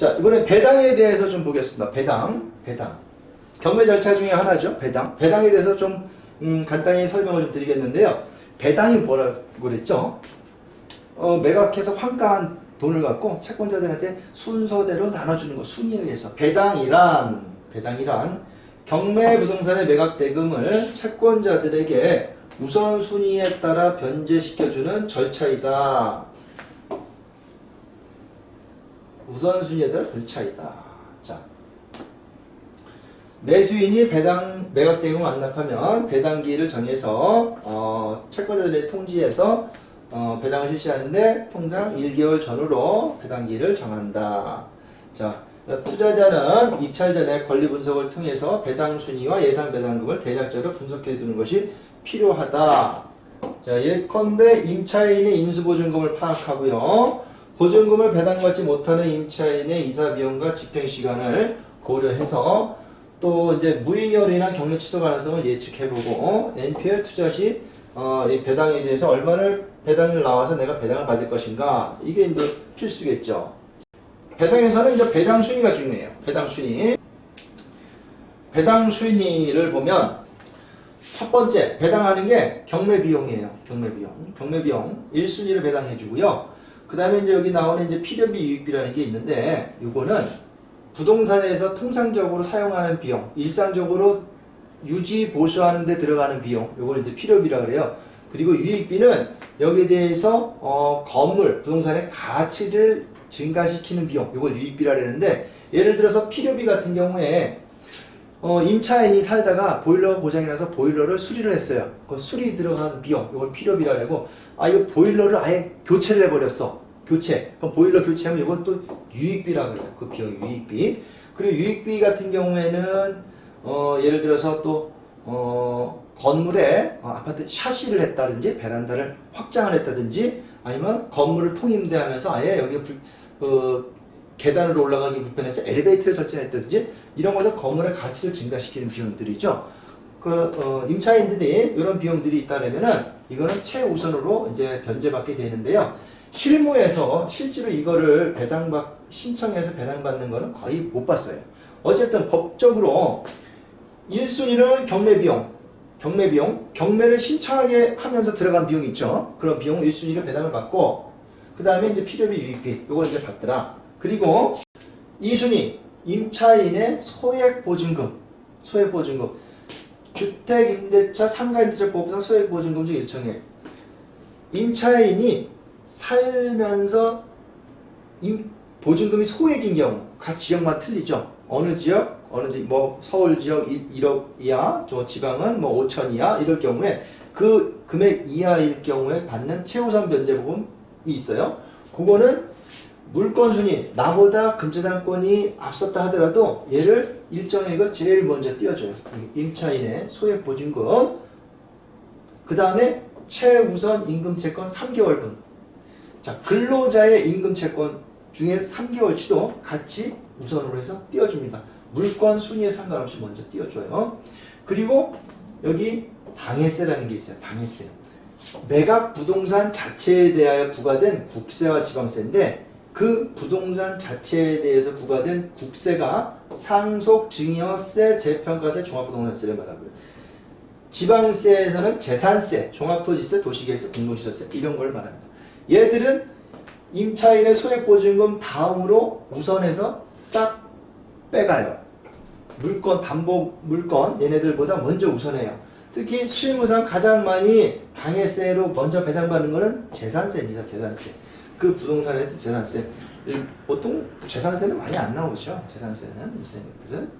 자, 이번에 배당에 대해서 좀 보겠습니다. 배당, 배당. 경매 절차 중에 하나죠. 배당. 배당에 대해서 좀 음, 간단히 설명을 좀 드리겠는데요. 배당이 뭐라고 그랬죠? 어, 매각해서 환가한 돈을 갖고 채권자들한테 순서대로 나눠주는 거 순위에 의해서 배당이란 배당이란 경매 부동산의 매각 대금을 채권자들에게 우선순위에 따라 변제시켜주는 절차이다. 우선순위에 따라 절차이다. 자, 매수인이 배당 매각 대금을 완납하면 배당기를 정해서 어, 채권자들의 통지에서 어, 배당을 실시하는데 통상 1개월 전후로 배당기를 정한다. 자, 투자자는 입찰 전에 권리 분석을 통해서 배당 순위와 예상 배당금을 대략적으로 분석해 두는 것이 필요하다. 자, 예컨대 임차인의 인수보증금을 파악하고요. 보증금을 배당받지 못하는 임차인의 이사 비용과 집행 시간을 고려해서 또 이제 무인혈이나 경매 취소 가능성을 예측해보고 NPL 투자 시 어, 이 배당에 대해서 얼마를 배당을 나와서 내가 배당을 받을 것인가 이게 이제 필수겠죠. 배당에서는 이제 배당 순위가 중요해요. 배당 순위. 배당 순위를 보면 첫 번째 배당하는 게 경매 비용이에요. 경매 비용. 경매 비용 1순위를 배당해 주고요. 그 다음에 이제 여기 나오는 이제 필요비 유익비라는 게 있는데 요거는 부동산에서 통상적으로 사용하는 비용, 일상적으로 유지 보수하는 데 들어가는 비용, 요거는 이제 필요비라 그래요. 그리고 유익비는 여기에 대해서 어, 건물, 부동산의 가치를 증가시키는 비용, 요걸 유익비라 그러는데 예를 들어서 필요비 같은 경우에 어, 임차인이 살다가 보일러가 고장이 나서 보일러를 수리를 했어요. 그 수리 들어간 비용, 이걸 필요비라 그러고, 아, 이거 보일러를 아예 교체를 해버렸어. 교체. 그럼 보일러 교체하면 이건 또 유익비라 그래요. 그 비용 유익비. 그리고 유익비 같은 경우에는, 어, 예를 들어서 또, 어, 건물에 어, 아파트 샤시를 했다든지, 베란다를 확장을 했다든지, 아니면 건물을 통임대하면서 아예 여기 불, 어, 계단으로 올라가기 불편해서 엘리베이터를 설치했다든지 이런 걸로 건물의 가치를 증가시키는 비용들이죠. 그 어, 임차인들이 이런 비용들이 있다면은 이거는 최우선으로 이제 변제받게 되는데요. 실무에서 실제로 이거를 배당받 신청해서 배당받는 거는 거의 못 봤어요. 어쨌든 법적으로 1순위는 경매 비용, 경매 비용, 경매를 신청하게 하면서 들어간 비용이 있죠. 그런 비용 1순위를 배당을 받고 그 다음에 이제 필요비 유익비 이걸 이제 받더라. 그리고 2순위 임차인의 소액 보증금 소액 보증금 주택 임대차 상가 임대차법상 소액 보증금 중 일정해 임차인이 살면서 임, 보증금이 소액인 경우 각 지역만 틀리죠. 어느 지역 어느 지역 뭐 서울 지역 1억 이하 저 지방은 뭐 5천 이하 이럴 경우에 그 금액 이하일 경우에 받는 최우선 변제보험이 있어요. 그거는 물건 순위 나보다 금제당권이 앞섰다 하더라도 얘를 일정액을 제일 먼저 띄워줘요. 임차인의 소액 보증금. 그 다음에 최우선 임금 채권 3개월분 자 근로자의 임금 채권 중에 3개월치도 같이 우선으로 해서 띄워줍니다. 물건 순위에 상관없이 먼저 띄워줘요. 그리고 여기 당해세라는 게 있어요. 당해세. 매각 부동산 자체에 대하여 부과된 국세와 지방세인데 그 부동산 자체에 대해서 부과된 국세가 상속 증여세, 재평가세, 종합부동산세를 말하고요. 지방세에서는 재산세, 종합토지세, 도시계세, 공동시설세 이런 걸 말합니다. 얘들은 임차인의 소액보증금 다음으로 우선해서 싹 빼가요. 물건, 담보 물건 얘네들보다 먼저 우선해요. 특히 실무상 가장 많이 당해세로 먼저 배당받는 거는 재산세입니다. 재산세. 그 부동산에 재산세. 보통 재산세는 많이 안 나오죠. 재산세는 인수생들은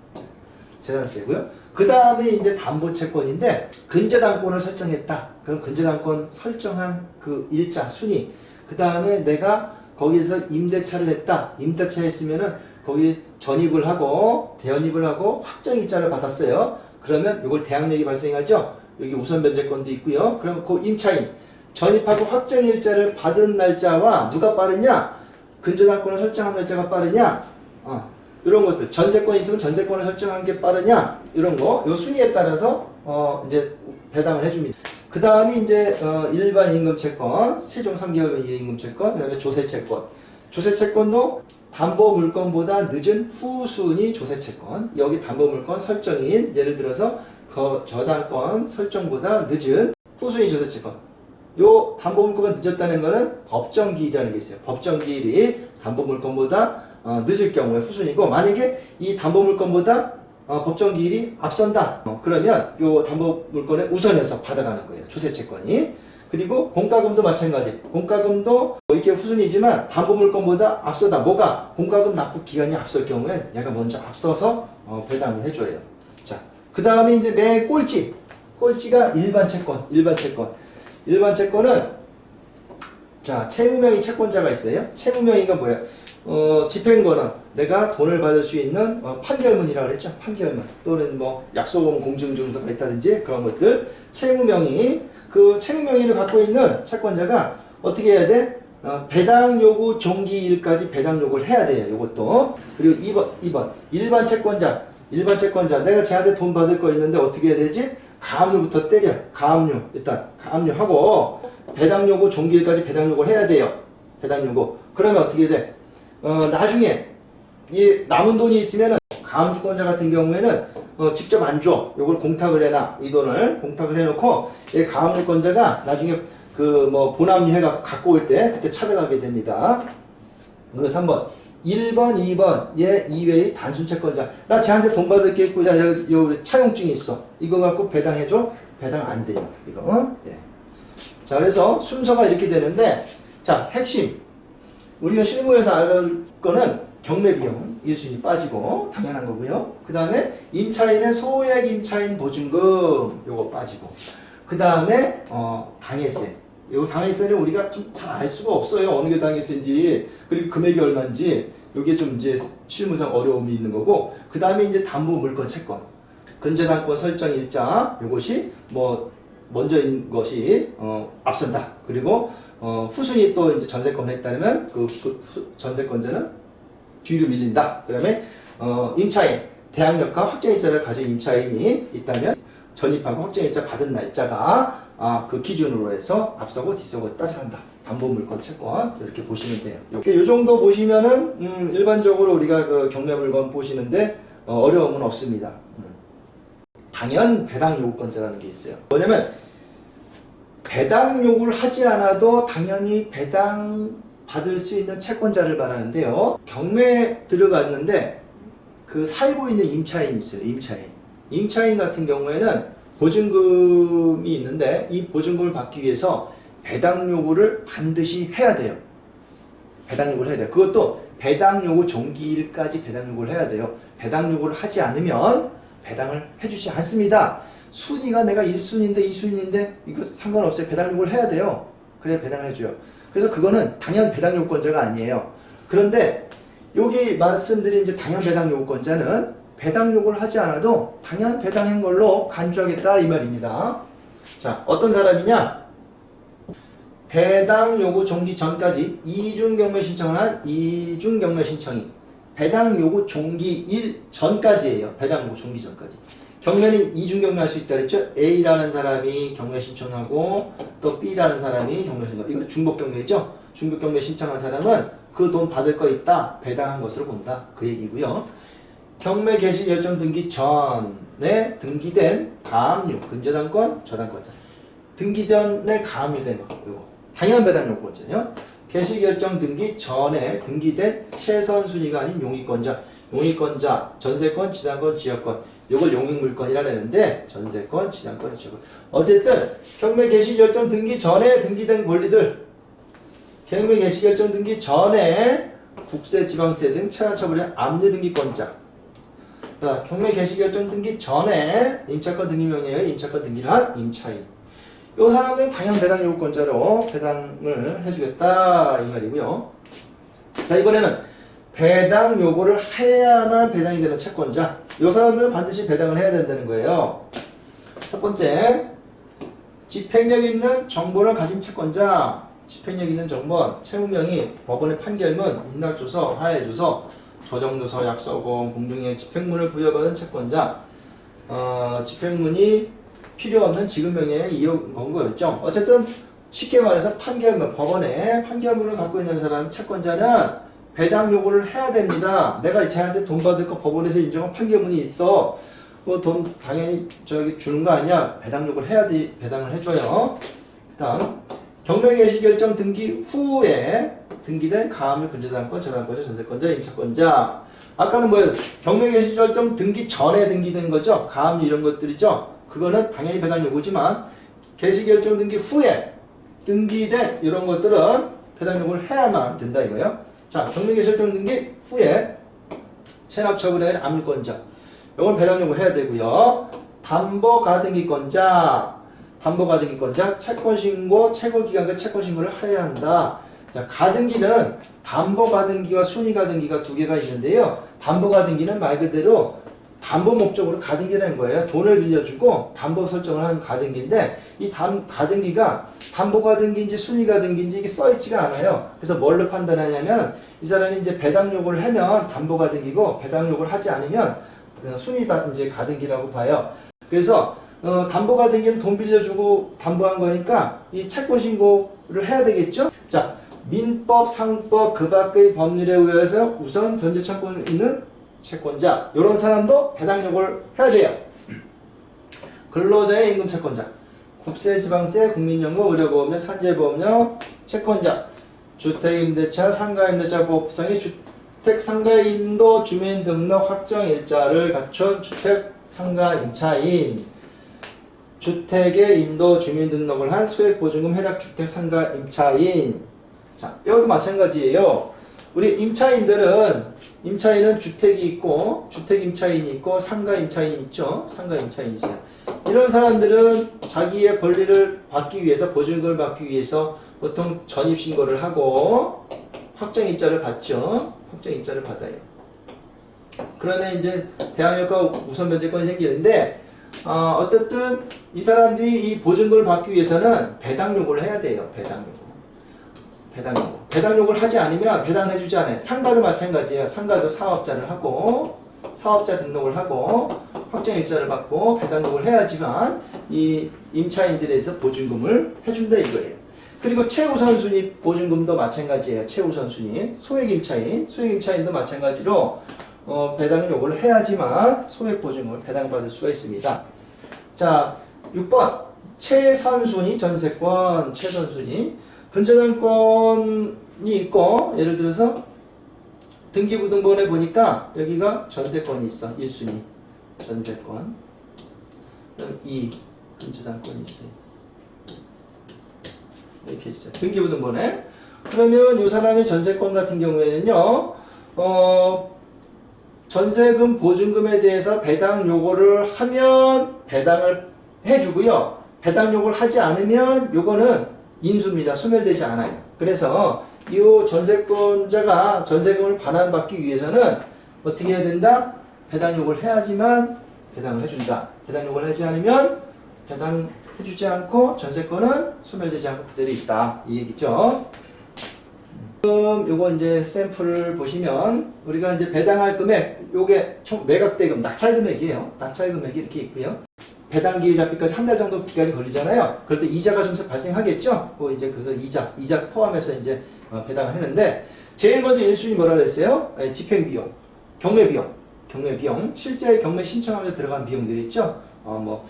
재산세고요. 그 다음에 이제 담보채권인데 근저당권을 설정했다. 그럼 근저당권 설정한 그 일자 순위. 그 다음에 내가 거기에서 임대차를 했다. 임대차 했으면은 거기 전입을 하고 대연입을 하고 확정 일자를 받았어요. 그러면 이걸 대항력이 발생하죠. 여기 우선 변제권도 있고요. 그러면 그 임차인 전입하고 확정 일자를 받은 날짜와 누가 빠르냐? 근저당권을 설정한 날짜가 빠르냐? 어, 이런 것들 전세권 있으면 전세권을 설정한 게 빠르냐? 이런 거, 요 순위에 따라서 어, 이제 배당을 해줍니다. 그 다음이 이제 어, 일반 임금 채권, 세종 3개월 이하 임금 채권, 그 다음에 조세 채권. 조세 채권도 담보 물건보다 늦은 후순위 조세 채권. 여기 담보 물건 설정인 예를 들어서 거, 저당권 설정보다 늦은 후순위 조세 채권. 요 담보 물건가 늦었다는 거는 법정 기일이라는 게 있어요. 법정 기일이 담보 물건보다 어, 늦을 경우에 후순위고 만약에 이 담보 물건보다 어, 법정 기일이 앞선다. 어, 그러면 요 담보 물건에 우선해서 받아가는 거예요. 조세 채권이. 그리고 공과금도 마찬가지. 공과금도 이렇게 후순위지만 담보 물건보다 앞서다. 뭐가 공과금 납부 기간이 앞설 경우엔 얘가 먼저 앞서서 어, 배당을 해줘요. 자, 그 다음에 이제 매 꼴찌. 꼴찌가 일반 채권. 일반 채권. 일반 채권은 자 채무명의 채권자가 있어요. 채무명의가 뭐야? 어, 집행권은 내가 돈을 받을 수 있는 어, 판결문이라고 그랬죠. 판결문 또는 뭐 약속원 공증증서가 있다든지 그런 것들 채무명의 그 채무명의를 갖고 있는 채권자가 어떻게 해야 돼? 어, 배당 요구 종기일까지 배당 요구를 해야 돼요. 요것도 그리고 2번 2번 일반 채권자 일반 채권자 내가 쟤한테 돈 받을 거 있는데 어떻게 해야 되지? 가압류부터 때려 가압류 일단 가압류하고 배당 요구 종기일까지 배당 요구를 해야 돼요. 배당 요구 그러면 어떻게 돼? 어, 나중에 이 남은 돈이 있으면은 가압주권자 같은 경우에는 어, 직접 안 줘. 요걸 공탁을 해놔. 이 돈을 공탁을 해놓고 이 가압주권자가 나중에 그 뭐 보남이 해갖고 갖고 올 때 그때 찾아가게 됩니다. 그래서 3번 1번, 2번 얘 이외의 단순 채권자 나 쟤한테 돈 받을 게 있고 야, 야, 요 차용증이 있어 이거 갖고 배당해줘 배당 안 돼요 이거 어? 예. 자 그래서 순서가 이렇게 되는데 자 핵심 우리가 실무에서 알을 거는 경매 비용 1순위 빠지고 당연한 거고요. 그 다음에 임차인의 소액 임차인 보증금 요거 빠지고. 그 다음에 어, 당해세. 요 당해세는 우리가 좀 잘 알 수가 없어요. 어느 게 당해세인지. 그리고 금액이 얼마인지. 요게 좀 이제 실무상 어려움이 있는 거고. 그 다음에 이제 담보 물건 채권. 근저당권 설정 일자. 요것이 뭐 먼저인 것이 어, 앞선다. 그리고 어, 후순위 또 이제 전세권을 했다면 그, 그 후- 전세권자는 뒤로 밀린다. 그다음에 어, 임차인 대항력과 확정일자를 가진 임차인이 있다면 전입하고 확정일자 받은 날짜가 아, 그 기준으로 해서 앞서고 뒤서고 따져간다. 담보물건 채권 이렇게 보시면 돼요. 이렇게 요 정도 보시면은 음, 일반적으로 우리가 그 경매 물건 보시는데 어, 어려움은 없습니다. 음. 당연 배당 요구권자라는 게 있어요. 뭐냐면 배당 요구를 하지 않아도 당연히 배당 받을 수 있는 채권자를 말하는데요. 경매에 들어갔는데 그 살고 있는 임차인이 있어요. 임차인. 임차인 같은 경우에는 보증금이 있는데 이 보증금을 받기 위해서 배당 요구를 반드시 해야 돼요. 배당 요구를 해야 돼요. 그것도 배당 요구 종기일까지 배당 요구를 해야 돼요. 배당 요구를 하지 않으면 배당을 해주지 않습니다. 순위가 내가 1순위인데 2순위인데 이거 상관없어요. 배당 요구를 해야 돼요. 그래야 배당을 해줘요. 그래서 그거는 당연 배당 요건자가 아니에요. 그런데 여기 말씀드린 이제 당연 배당 요건자는 배당 요구를 하지 않아도 당연 배당한 걸로 간주하겠다 이 말입니다. 자, 어떤 사람이냐? 배당 요구 종기 전까지 이중 경매 신청을 한 이중 경매 신청이 배당 요구 종기 일 전까지예요. 배당 요구 종기 전까지. 경매는 이중 경매할 수 있다 그랬죠? A라는 사람이 경매 신청하고 또 B라는 사람이 경매 신청. 이거 중복 경매죠? 중복 경매 신청한 사람은 그 돈 받을 거 있다 배당한 것으로 본다 그 얘기고요. 경매 개시 결정 등기 전에 등기된 가압류 근저당권 저당권자 등기 전에 가압류된 거 이거 당연 배당 요건자요. 개시 결정 등기 전에 등기된 최선 순위가 아닌 용의권자 용의권자 전세권 지상권 지역권 요걸 용익물건이라 하는데 전세권 지상권 지역권 어쨌든 경매 개시 결정 등기 전에 등기된 권리들 경매 개시 결정 등기 전에 국세, 지방세 등 체납처분의 압류 등기권자. 자, 경매 개시 결정 등기 전에 임차권 등기 명예의 임차권 등기를 한 임차인. 요 사람들은 당연 배당 요건자로 배당을 해주겠다 이 말이고요. 자 이번에는 배당 요구를 해야만 배당이 되는 채권자. 요 사람들은 반드시 배당을 해야 된다는 거예요. 첫 번째, 집행력 있는 정보를 가진 채권자. 집행력 있는 정보는 채무명의, 법원의 판결문, 인락조서, 하해조서, 조정조서, 약서공, 공정의 집행문을 부여받은 채권자. 어, 집행문이 필요 없는 지급명예의 이용 권고였죠. 어쨌든 쉽게 말해서 판결문, 법원에 판결문을 갖고 있는 사람, 채권자는 배당 요구를 해야 됩니다. 내가 이 차한테 돈 받을 거 법원에서 인정한 판결문이 있어. 뭐 돈 당연히 저기 주는 거 아니야. 배당 요구를 해야 돼. 배당을 해줘요. 다음 경매 개시 결정 등기 후에 등기된 가압류 근저당권, 저당권자, 전세권자, 임차권자. 아까는 뭐예요? 경매 개시 결정 등기 전에 등기된 거죠. 가압류 이런 것들이죠. 그거는 당연히 배당 요구지만 개시 결정 등기 후에 등기된 이런 것들은 배당 요구를 해야만 된다 이거예요. 자, 경매 개시 결정 등기 후에 체납 대한 압류권자. 이건 배당 요구 해야 되고요. 담보 가등기권자. 담보 가등기권자 채권 신고 채권 기간과 채권 신고를 해야 한다. 자, 가등기는 담보 가등기와 순위 가등기가 두 개가 있는데요. 담보 가등기는 말 그대로 담보 목적으로 가등기라는 거예요. 돈을 빌려주고 담보 설정을 하는 가등기인데 이 담, 가등기가 담보 가등기인지 순위 가등기인지 이게 써있지가 않아요. 그래서 뭘로 판단하냐면 이 사람이 이제 배당 요구를 하면 담보 가등기고 배당 요구를 하지 않으면 순위 다 이제 가등기라고 봐요. 그래서 어, 담보 가등기는 돈 빌려주고 담보한 거니까 이 채권 신고를 해야 되겠죠? 자, 민법, 상법, 그 밖의 법률에 의해서 우선 변제 채권 있는 채권자 이런 사람도 배당 요구를 해야 돼요. 근로자의 임금 채권자, 국세, 지방세, 국민연금, 의료보험료, 산재보험료 채권자, 주택임대차, 상가임대차 보호법상의 주택 상가임도 주민 등록 확정 일자를 갖춘 주택 상가 임차인, 주택의 임도 주민 등록을 한 소액보증금 해당 주택 상가 임차인. 자, 이것도 마찬가지예요. 우리 임차인들은 임차인은 주택이 있고 주택 임차인이 있고 상가 임차인 있죠. 상가 임차인 있어요. 이런 사람들은 자기의 권리를 받기 위해서 보증금을 받기 위해서 보통 전입 신고를 하고 확정 일자를 받죠. 확정 일자를 받아요. 그러면 이제 대항력과 우선 변제권이 생기는데 어, 어쨌든 이 사람들이 이 보증금을 받기 위해서는 배당 요구를 해야 돼요. 배당 요구. 배당 요구. 배당 요구를 하지 않으면 배당을 해주지 않아요. 상가도 마찬가지예요. 상가도 사업자를 하고 사업자 등록을 하고 확정 일자를 받고 배당 요구를 해야지만 이 임차인들에서 보증금을 해준다 이거예요. 그리고 최우선 순위 보증금도 마찬가지예요. 최우선 순위 소액 임차인 소액 임차인도 마찬가지로 어, 배당 요구를 해야지만 소액 보증금을 배당받을 수가 있습니다. 자, 6번 최선순위 전세권 최선순위 근저당권이 있고 예를 들어서 등기부등본에 보니까 여기가 전세권이 있어. 1순위 전세권. 그다음 2 근저당권이 있어요 이렇게 있어요 등기부등본에. 그러면 이 사람의 전세권 같은 경우에는요 어 전세금 보증금에 대해서 배당 요구를 하면 배당을 해주고요. 배당 요구를 하지 않으면 요거는 인수입니다. 소멸되지 않아요. 그래서 이 전세권자가 전세금을 반환받기 위해서는 어떻게 해야 된다? 배당 요구를 해야지만 배당을 해준다. 배당 요구를 하지 않으면 배당 해주지 않고 전세권은 소멸되지 않고 그대로 있다. 이 얘기죠. 지금 요거 이제 샘플을 보시면 우리가 이제 배당할 금액 요게 총 매각 대금 낙찰 금액이에요. 낙찰 금액이 이렇게 있고요. 배당 기일 잡기까지 한 달 정도 기간이 걸리잖아요. 그럴 때 이자가 좀 발생하겠죠. 그 이제 그래서 이자 이자 포함해서 이제 어, 배당을 했는데 제일 먼저 1순위 뭐라 그랬어요? 예, 집행 비용, 경매 비용, 경매 비용, 실제 경매 신청하면서 들어간 비용들이 있죠. 어 뭐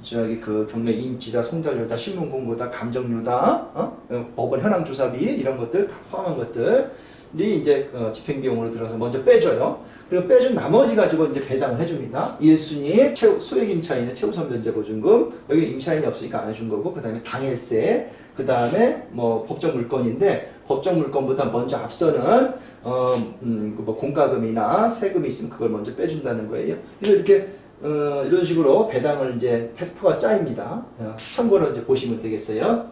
저기 그 경매 인지다, 송달료다, 신문 공고다, 감정료다, 어? 어, 법원 현황 조사비 이런 것들 다 포함한 것들 이 이제 어, 집행 비용으로 들어서 먼저 빼줘요. 그리고 빼준 나머지 가지고 이제 배당을 해줍니다. 1순위 최 소액 임차인의 최우선 면제 보증금 여기는 임차인이 없으니까 안 해준 거고 그 다음에 당해세 그 다음에 뭐 법정 물건인데 법정 물건보다 먼저 앞서는 어, 음, 그뭐 공과금이나 세금이 있으면 그걸 먼저 빼준다는 거예요. 그래서 이렇게 어, 이런 식으로 배당을 이제 팩트가 짜입니다. 어, 참고로 이제 보시면 되겠어요.